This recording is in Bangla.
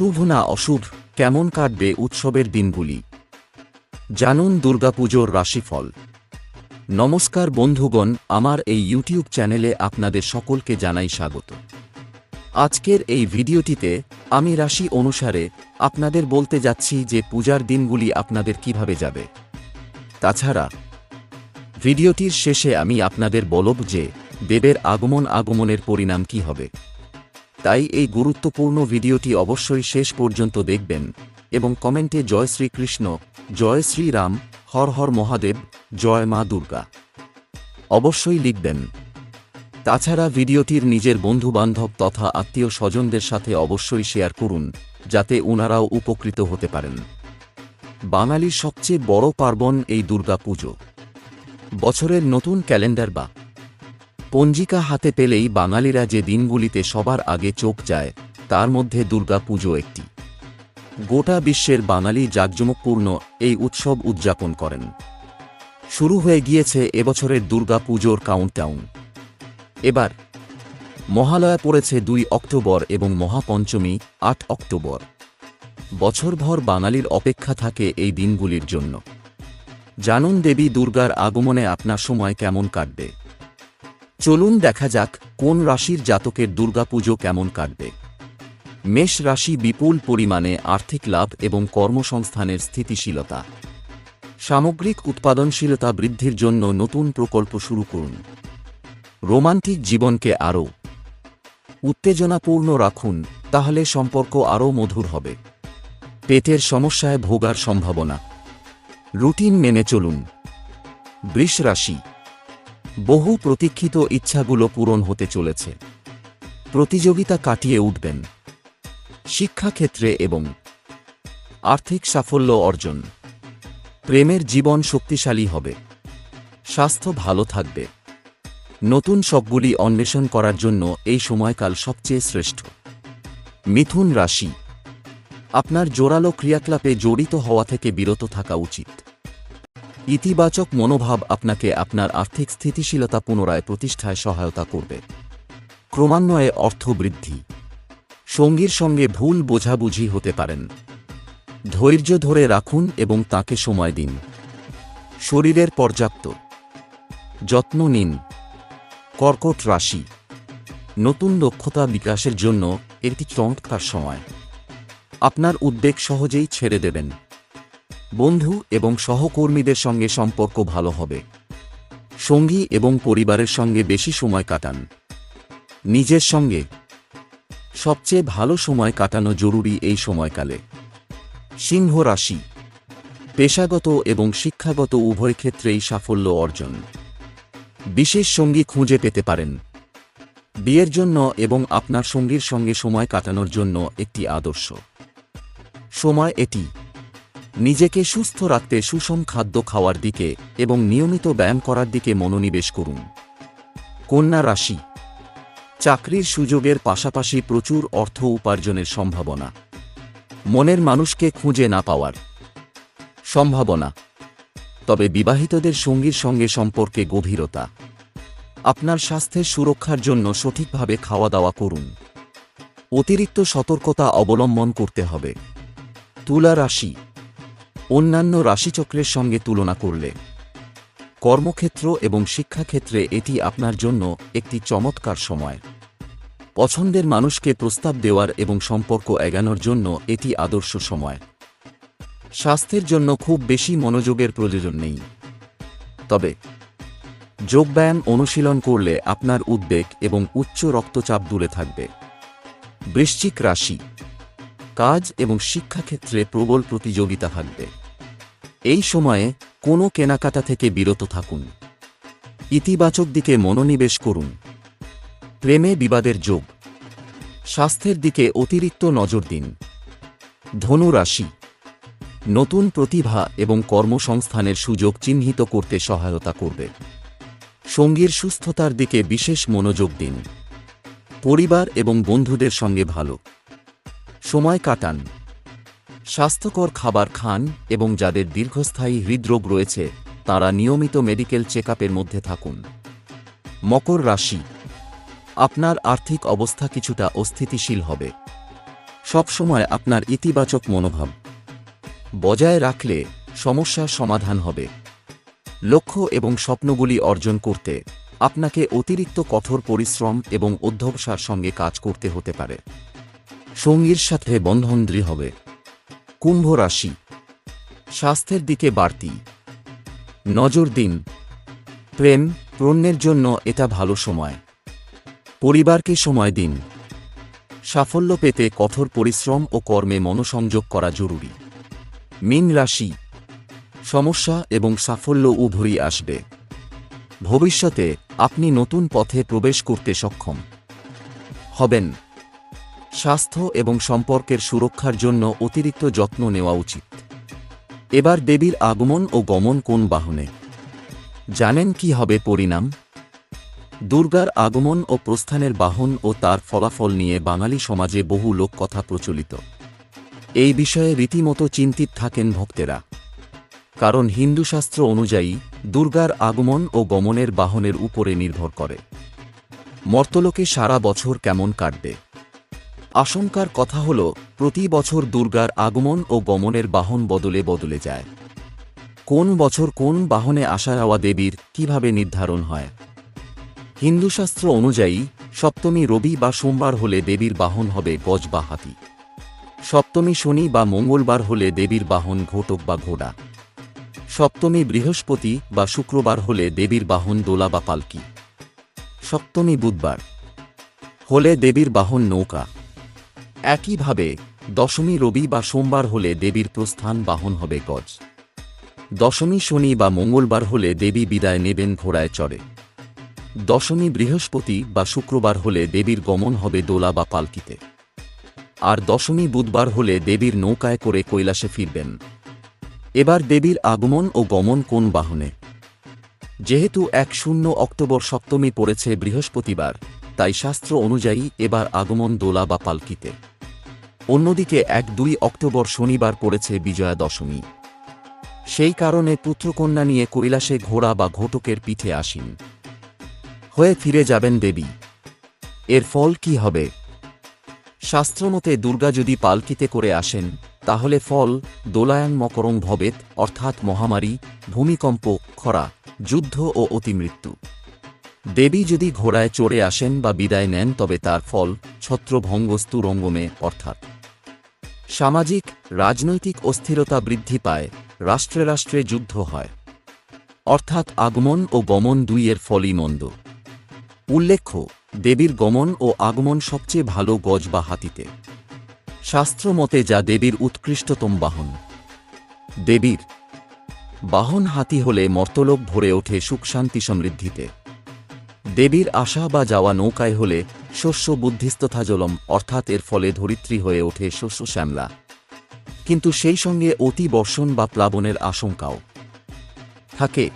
শুভ না অশুভ, কেমন কাটবে উৎসবের দিনগুলি? জানুন দুর্গাপুজোর রাশিফল। নমস্কার বন্ধুগণ, আমার এই ইউটিউব চ্যানেলে আপনাদের সকলকে জানাই স্বাগত। আজকের এই ভিডিওটিতে আমি রাশি অনুসারে আপনাদের বলতে যাচ্ছি যে পূজার দিনগুলি আপনাদের কীভাবে যাবে। তাছাড়া, ভিডিওটির শেষে আমি আপনাদের বলব যে দেবের আগমন আগমনের পরিণাম কি হবে। তাই এই গুরুত্বপূর্ণ ভিডিওটি অবশ্যই শেষ পর্যন্ত দেখবেন এবং কমেন্টে জয় শ্রীকৃষ্ণ, জয় শ্রীরাম, হর হর মহাদেব, জয় মা দুর্গা। অবশ্যই লিখবেন। তাছাড়া ভিডিওটির নিজের বন্ধুবান্ধব তথা আত্মীয় স্বজনদের সাথে অবশ্যই শেয়ার করুন, যাতে উনারাও উপকৃত হতে পারেন। বাঙালির সবচেয়ে বড় পার্বণ এই দুর্গা পুজো। বছরের নতুন ক্যালেন্ডার বা পঞ্জিকা হাতে পেলেই বাঙালিরা যে দিনগুলিতে সবার আগে চোখ যায়, তার মধ্যে দুর্গা পুজো একটি। গোটা বিশ্বের বাঙালি জাঁকজমকপূর্ণ এই উৎসব উদযাপন করেন। শুরু হয়ে গিয়েছে এবছরের দুর্গা পুজোর কাউন্টডাউন এবার, মহালয়া পড়েছে দুই অক্টোবর এবং মহাপঞ্চমী আট অক্টোবর। বছরভর বাঙালির অপেক্ষা থাকে এই দিনগুলির জন্য। জানুন দেবী দুর্গার আগমনে আপনার সময় কেমন কাটবে। চলুন দেখা যাক কোন রাশির জাতকের দুর্গাপুজো কেমন কাটবে। মেষ রাশি বিপুল পরিমাণে আর্থিক লাভ এবং কর্মসংস্থানের স্থিতিশীলতা। সামগ্রিক উৎপাদনশীলতা বৃদ্ধির জন্য নতুন প্রকল্প শুরু করুন। রোমান্টিক জীবনকে আরও উত্তেজনাপূর্ণ রাখুন, তাহলে সম্পর্ক আরও মধুর হবে। পেটের সমস্যায় ভোগার সম্ভাবনা। রুটিন মেনে চলুন। বৃষ রাশি বহু প্রতীক্ষিত ইচ্ছাগুলো পূরণ হতে চলেছে। প্রতিযোগিতা কাটিয়ে উঠবেন। শিক্ষাক্ষেত্রে এবং আর্থিক সাফল্য অর্জন। প্রেমের জীবন শক্তিশালী হবে। স্বাস্থ্য ভালো থাকবে। নতুন সবগুলি অন্বেষণ করার জন্য এই সময়কাল সবচেয়ে শ্রেষ্ঠ। মিথুন রাশি। আপনার জোরালো ক্রিয়াকলাপে জড়িত হওয়া থেকে বিরত থাকা উচিত। ইতিবাচক মনোভাব আপনাকে আপনার আর্থিক স্থিতিশীলতা পুনরায় প্রতিষ্ঠায় সহায়তা করবে। ক্রমান্বয়ে অর্থ বৃদ্ধি। সঙ্গীর সঙ্গে ভুল বোঝাবুঝি হতে পারেন। ধৈর্য ধরে রাখুন এবং তাকে সময় দিন। শরীরের পর্যাপ্ত। যত্ন নিন। কর্কট রাশি। নতুন দক্ষতা বিকাশের জন্য একটি চমৎকার সময়। আপনার উদ্বেগ সহজেই ছেড়ে দেবেন। বন্ধু এবং সহকর্মীদের সঙ্গে সম্পর্ক ভালো হবে। সঙ্গী এবং পরিবারের সঙ্গে বেশি সময় কাটান। নিজের সঙ্গে সবচেয়ে ভালো সময় কাটানো জরুরি এই সময়কালে। সিংহ রাশি। পেশাগত এবং শিক্ষাগত উভয় ক্ষেত্রেই সাফল্য অর্জন। বিশেষ সঙ্গী খুঁজে পেতে পারেন। বিয়ের জন্য এবং আপনার সঙ্গীর সঙ্গে সময় কাটানোর জন্য একটি আদর্শ। সময় এটি নিজেকে সুস্থ রাখতে সুষম খাদ্য খাওয়ার দিকে এবং নিয়মিত ব্যায়াম করার দিকে মনোনিবেশ করুন। কন্যা রাশি। চাকরির সুযোগের পাশাপাশি প্রচুর অর্থ উপার্জনের সম্ভাবনা। মনের মানুষকে খুঁজে না পাওয়ার সম্ভাবনা। তবে বিবাহিতদের সঙ্গীর সঙ্গে সম্পর্কে গভীরতা। আপনার স্বাস্থ্যের সুরক্ষার জন্য সঠিকভাবে খাওয়া দাওয়া করুন। অতিরিক্ত সতর্কতা অবলম্বন করতে হবে। তুলা রাশি। অন্যান্য রাশিচক্রের সঙ্গে তুলনা করলে। কর্মক্ষেত্র এবং শিক্ষাক্ষেত্রে এটি আপনার জন্য একটি চমৎকার সময়। পছন্দের মানুষকে প্রস্তাব দেওয়ার এবং সম্পর্ক এগানোর জন্য এটি আদর্শ সময়। স্বাস্থ্যের জন্য খুব বেশি মনোযোগের প্রয়োজন নেই। তবে, যোগব্যায়াম অনুশীলন করলে আপনার উদ্বেগ এবং উচ্চ রক্তচাপ দূরে থাকবে। বৃশ্চিক রাশি, কাজ এবং শিক্ষাক্ষেত্রে প্রবল প্রতিযোগিতা থাকবে। এই সময়ে কোনো কেনাকাটা থেকে বিরত থাকুন। ইতিবাচক দিকে মনোনিবেশ করুন। প্রেমে বিবাদের যোগ। স্বাস্থ্যের দিকে অতিরিক্ত নজর দিন। ধনু রাশি নতুন প্রতিভা এবং কর্মসংস্থানের সুযোগ চিহ্নিত করতে সহায়তা করবে। সঙ্গীর সুস্থতার দিকে বিশেষ মনোযোগ দিন। পরিবার এবং বন্ধুদের সঙ্গে ভালো। সময় কাটান। স্বাস্থ্যকর খাবার খান এবং যাদের দীর্ঘস্থায়ী হৃদরোগ রয়েছে, তারা নিয়মিত মেডিকেল চেকআপের মধ্যে থাকুন। মকর রাশি। আপনার আর্থিক অবস্থা কিছুটা অস্থিতিশীল হবে। সবসময় আপনার ইতিবাচক মনোভাব বজায় রাখলে সমস্যার সমাধান হবে। লক্ষ্য এবং স্বপ্নগুলি অর্জন করতে আপনাকে অতিরিক্ত কঠোর পরিশ্রম এবং অধ্যবসার সঙ্গে কাজ করতে হতে পারে। সঙ্গীর সাথে বন্ধন দৃঢ় হবে। কুম্ভ রাশি। স্বাস্থ্যের দিকে বাড়তি। নজর দিন। প্রেম পণ্যের জন্য এটা ভালো সময়। পরিবারকে সময় দিন। সাফল্য পেতে কঠোর পরিশ্রম ও কর্মে মনোসংযোগ করা জরুরি। মীন রাশি। সমস্যা এবং সাফল্য উভয়ই আসবে। ভবিষ্যতে আপনি নতুন পথে প্রবেশ করতে সক্ষম। হবেন। স্বাস্থ্য এবং সম্পর্কের সুরক্ষার জন্য অতিরিক্ত যত্ন নেওয়া উচিত। এবার দেবীর আগমন ও গমন কোন বাহনে? জানেন কি হবে পরিণাম? দুর্গার আগমন ও প্রস্থানের বাহন ও তার ফলাফল নিয়ে বাঙালি সমাজে বহু লোককথা প্রচলিত। এই বিষয়ে রীতিমতো চিন্তিত থাকেন ভক্তেরা। কারণ হিন্দু শাস্ত্র অনুযায়ী, দুর্গার আগমন ও গমনের বাহনের উপরে নির্ভর করে। মর্তলোকে সারা বছর কেমন কাটবে? আশঙ্কার কথা হল, প্রতি বছর দুর্গার আগমন ও গমনের বাহন বদলে বদলে যায়। কোন বছর কোন বাহনে আসা যাওয়া দেবীর কীভাবে নির্ধারণ হয়? হিন্দুশাস্ত্র অনুযায়ী, সপ্তমী রবি বা সোমবার হলে দেবীর বাহন হবে গজ বা হাতি সপ্তমী শনি বা মঙ্গলবার হলে দেবীর বাহন ঘোটক বা ঘোড়া। সপ্তমী বৃহস্পতি বা শুক্রবার হলে দেবীর বাহন দোলা বা পালকি। সপ্তমী বুধবার হলে দেবীর বাহন নৌকা। একইভাবে, দশমী রবি বা সোমবার হলে দেবীর প্রস্থান বাহন হবে গজ। দশমী শনি বা মঙ্গলবার হলে দেবী বিদায় নেবেন ঘোড়ায় চড়ে। দশমী বৃহস্পতি বা শুক্রবার হলে দেবীর গমন হবে দোলা বা পালকিতে। আর দশমী বুধবার হলে দেবীর নৌকায় করে কৈলাসে ফিরবেন। এবার দেবীর আগমন ও গমন কোন বাহনে? যেহেতু এক শূন্য অক্টোবর সপ্তমী পড়েছে বৃহস্পতিবার তাই শাস্ত্র অনুযায়ী এবার আগমন দোলা বা পালকিতে। অন্যদিকে এক দুই অক্টোবর শনিবার পড়েছে বিজয়া দশমী সেই কারণে পুত্রকন্যা নিয়ে কৈলাসে ঘোড়া বা ঘটকের পিঠে আসিন। হয়ে ফিরে যাবেন দেবী। এর ফল কি হবে? শাস্ত্রমতে দুর্গা যদি পালকিতে করে আসেন, তাহলে ফল দোলায়ন মকরং ভবেত অর্থাৎ মহামারী, ভূমিকম্প, খরা, যুদ্ধ ও অতিমৃত্যু। দেবী যদি ঘোড়ায় চড়ে আসেন বা বিদায় নেন, তবে তার ফল ছত্রভঙ্গস্তু রঙ্গমে, অর্থাৎ সামাজিক, রাজনৈতিক অস্থিরতা বৃদ্ধি পায়, রাষ্ট্রে রাষ্ট্রে যুদ্ধ হয়। অর্থাৎ আগমন ও গমন দুইয়ের ফলই মন্দ। উল্লেখ্য, দেবীর গমন ও আগমন সবচেয়ে ভালো গজ বা হাতিতে। শাস্ত্রমতে যা দেবীর উৎকৃষ্টতম বাহন। দেবীর বাহন হাতি হলে মর্তলোক ভরে ওঠে সুখশান্তি সমৃদ্ধিতে। দেবীর আশা বা যাওয়া নৌকায় হলে শস্য বুদ্ধিস্তথাজলম অর্থাৎ এর ফলে ধরিত্রী হয়ে ওঠে শস্য শ্যামলা। কিন্তু সেই সঙ্গে অতি বর্ষণ বা প্লাবনের আশঙ্কাও থাকে।